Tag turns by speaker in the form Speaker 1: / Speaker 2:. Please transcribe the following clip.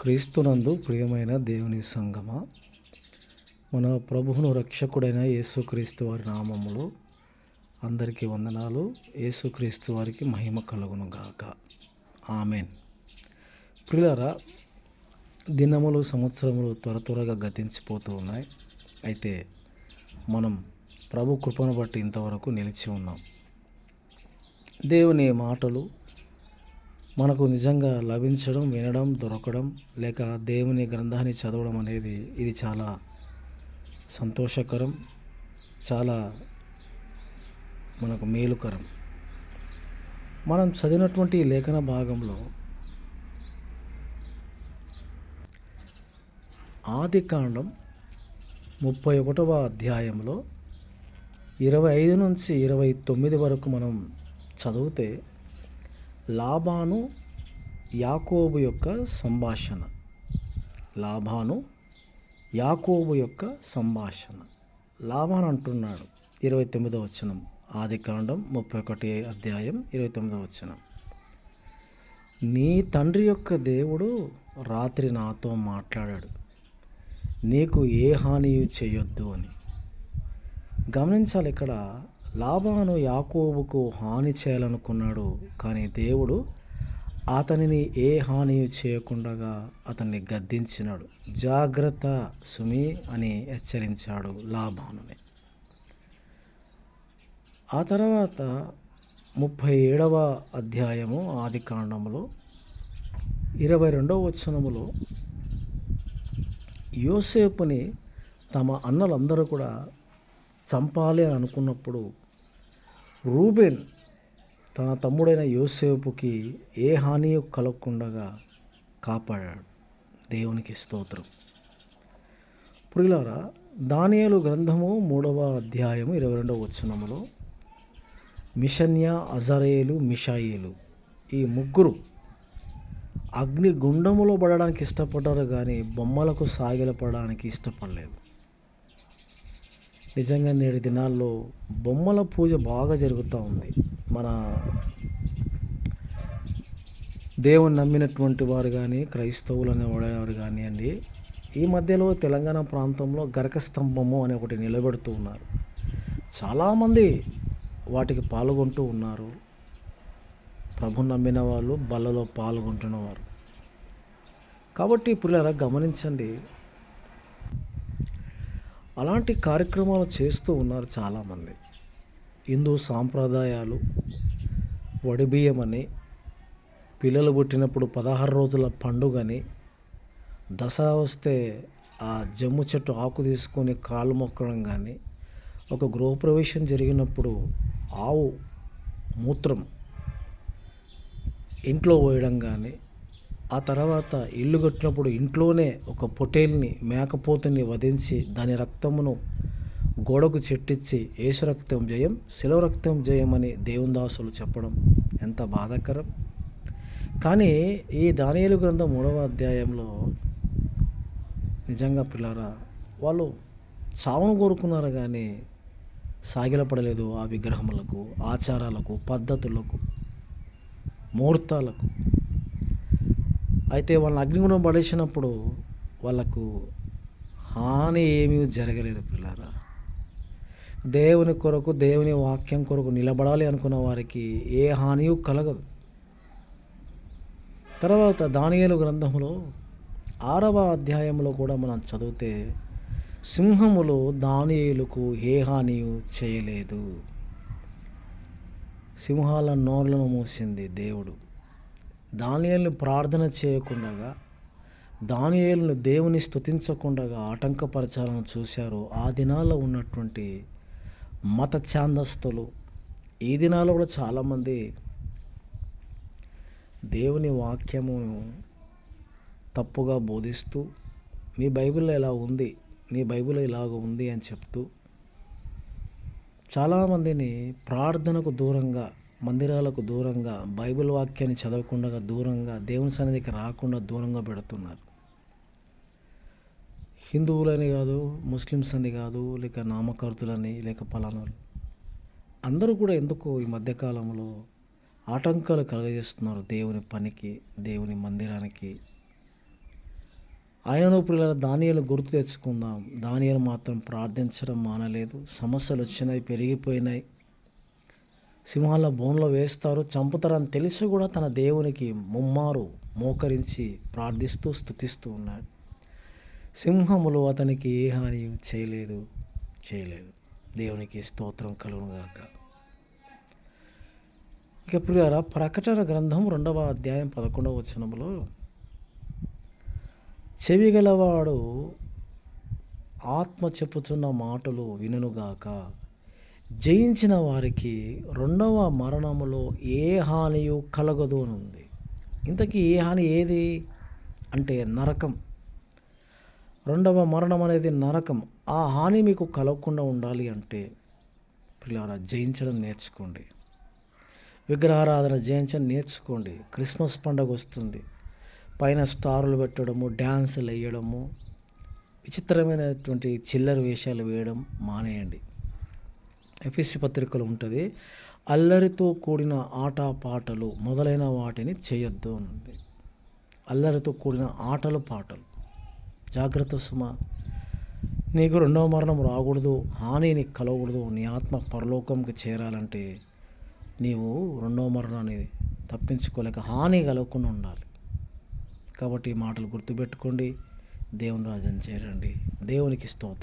Speaker 1: క్రీస్తునందు ప్రియమైన దేవుని సంగమ. మన ప్రభువును రక్షకుడైన యేసుక్రీస్తు వారి నామములో అందరికీ వందనాలు. యేసుక్రీస్తు వారికి మహిమ కలుగును గాక. ఆమెన్. ప్రియులారా దినములు సంవత్సరములు త్వర త్వరగా గతించిపోతూ ఉన్నాయి. అయితే మనం ప్రభు కృపను బట్టి ఇంతవరకు నిలిచి ఉన్నాం. దేవుని మాటలు మనకు నిజంగా లభించడం వినడం దొరకడం లేక దేవుని గ్రంథాన్ని చదవడం అనేది ఇది చాలా సంతోషకరం చాలా మనకు మేలుకరం. మనం చదివినటువంటి లేఖన భాగంలో ఆది కాండం ముప్పై ఒకటవ అధ్యాయంలో ఇరవై ఐదు నుంచి ఇరవై తొమ్మిది వరకు మనం చదివితే లాభాను యాకోబు యొక్క సంభాషణ. లాభాను యాకోబు యొక్క సంభాషణ. లాబాను అంటున్నాడు. ఇరవై తొమ్మిదో వచనం. ఆది కాండం ముప్పై ఒకటి అధ్యాయం ఇరవై తొమ్మిదో వచనం. నీ తండ్రి యొక్క దేవుడు రాత్రి నాతో మాట్లాడాడు. నీకు ఏ హాని చేయొద్దు అని. గమనించాలి ఇక్కడ లాభాను యాకోబుకు హాని చేయాలనుకున్నాడు కానీ దేవుడు అతనిని ఏ హాని చేయకుండా అతన్ని గద్దించినాడు. జాగ్రత్త సుమి అని హెచ్చరించాడు లాభానుని ఆ తర్వాత ముప్పై ఏడవ అధ్యాయము ఆది కాండములో ఇరవై రెండవ వచనములో యోసేపుని తమ అన్నలందరూ కూడా చంపాలి అని అనుకున్నప్పుడు రూబెన్ తన తమ్ముడైన యోసేపుకి ఏ హాని కలగకుండా కాపాడాడు. దేవునికి స్తోత్రం. పురిలారా దానియలు గ్రంథము మూడవ అధ్యాయము ఇరవై రెండవ వచనములో మిషన్యా అజరేలు మిషాయిలు ఈ ముగ్గురు అగ్ని గుండములో పడడానికి ఇష్టపడ్డారు కానీ బొమ్మలకు సాగిలపడడానికి ఇష్టపడలేదు. నిజంగా నేటి దినాల్లో బొమ్మల పూజ బాగా జరుగుతూ ఉంది. మన దేవుని నమ్మినటువంటి వారు కానీ క్రైస్తవులు అనేవారు కానివ్వండి ఈ మధ్యలో తెలంగాణ ప్రాంతంలో గరక స్తంభము అని ఒకటి నిలబెడుతూ ఉన్నారు. చాలామంది వాటికి పాల్గొంటూ ఉన్నారు. ప్రభు నమ్మిన వాళ్ళు బల్లలో పాల్గొంటున్నవారు కాబట్టి ఇప్పుడు గమనించండి అలాంటి కార్యక్రమాలు చేస్తూ ఉన్నారు చాలామంది. హిందూ సాంప్రదాయాలు వడిబియ్యమని పిల్లలు పుట్టినప్పుడు పదహారు రోజుల పండుగని దసరా వస్తే ఆ జమ్ము చెట్టు ఆకు తీసుకొని కాలు మొక్కడం కానీ ఒక గృహప్రవేశం జరిగినప్పుడు ఆవు మూత్రం ఇంట్లో పోయడం కానీ ఆ తర్వాత ఇల్లు కట్టినప్పుడు ఇంట్లోనే ఒక పొటేల్ని మేకపోతుని వధించి దాని రక్తమును గోడకు చెట్టించి యేసు రక్తం జయం శిలవ రక్తం జయం అని దేవుని దాసులు చెప్పడం ఎంత బాధాకరం. కానీ ఈ దానియలు గ్రంథం మూడవ అధ్యాయంలో నిజంగా పిల్లరా వాళ్ళు చావును కోరుకున్నారు కానీ సాగిలపడలేదు ఆ విగ్రహములకు ఆచారాలకు పద్ధతులకు ముహూర్తాలకు. అయితే వాళ్ళని అగ్నిగుణం పడేసినప్పుడు వాళ్ళకు హాని ఏమీ జరగలేదు పిల్లరా. దేవుని కొరకు దేవుని వాక్యం కొరకు నిలబడాలి అనుకున్న వారికి ఏ హానియు కలగదు. తర్వాత దానియలు గ్రంథంలో ఆరవ అధ్యాయంలో కూడా మనం చదివితే సింహములు దానియులకు ఏ హాని చేయలేదు. సింహాల నోర్లను మూసింది దేవుడు. దానియల్ని ప్రార్థన చేయకుండా దానియేలును దేవుని స్తుతించకుండా ఆటంకపరచాలని చూశారు ఆ దినాల్లో ఉన్నటువంటి మత ఛాందస్తులు ఈ దినాల్లో కూడా చాలామంది దేవుని వాక్యము తప్పుగా బోధిస్తూ మీ బైబిల్లో ఇలా ఉంది మీ బైబిల్ ఇలాగ ఉంది అని చెప్తూ చాలామందిని ప్రార్థనకు దూరంగా మందిరాలకు దూరంగా బైబిల్ వాక్యాన్ని చదవకుండా దూరంగా దేవుని సన్నిధికి రాకుండా దూరంగా పెడుతున్నారు. హిందువులని కాదు ముస్లిమ్స్ అని కాదు లేక నామకర్తులని లేక పలానాలు. అందరూ కూడా ఎందుకు ఈ మధ్యకాలంలో ఆటంకాలు కలగజేస్తున్నారు దేవుని పనికి దేవుని మందిరానికి? ఆయనను ఇప్పుడు దానియలు గుర్తు తెచ్చుకుందాం. దానియలు మాత్రం ప్రార్థించడం మానలేదు. సమస్యలు వచ్చినాయి పెరిగిపోయినాయి. సింహాల బోన్లో వేస్తారు చంపుతారని తెలిసి కూడా తన దేవునికి ముమ్మారు మోకరించి ప్రార్థిస్తూ స్థుతిస్తూ ఉన్నాడు. సింహములు అతనికి ఏ హాని చేయలేదు చేయలేదు. దేవునికి స్తోత్రం కలుగునుగాక. ఇక ప్రియారా ప్రకటన గ్రంథం రెండవ అధ్యాయం పదకొండవ వచనంలో చెవి గలవాడు ఆత్మ చెప్పుచున్న మాటలు వినుగాక జయించిన వారికి రెండవ మరణములో ఏ హానియు కలగదు అని ఉంది. ఇంతకీ ఏ హాని ఏది? అంటే నరకం. రెండవ మరణం అనేది నరకం. ఆ హాని మీకు కలగకుండా ఉండాలి అంటే పిల్లారా జయించడం నేర్చుకోండి. విగ్రహారాధన జయించడం నేర్చుకోండి. క్రిస్మస్ పండుగ వస్తుంది. పైన స్టార్లు పెట్టడము డ్యాన్సులు వేయడము విచిత్రమైనటువంటి చిల్లర వేషాలు వేయడం మానేయండి. ఎఫ్ఎస్సి పత్రికలు ఉంటుంది అల్లరితో కూడిన ఆట పాటలు మొదలైన వాటిని చేయొద్దు అని ఉంది. అల్లరితో కూడిన ఆటలు పాటలు. జాగ్రత్త సుమ నీకు రెండవ మరణం రాకూడదు హాని నీకు కలగకూడదు నీ ఆత్మ పరలోకంకి చేరాలంటే నీవు రెండవ మరణాన్ని తప్పించుకోలేక హాని కలగకుండా ఉండాలి. కాబట్టి ఈ మాటలు గుర్తుపెట్టుకోండి దేవుని రాజ్యం చేరండి. దేవునికి స్తోత్రం.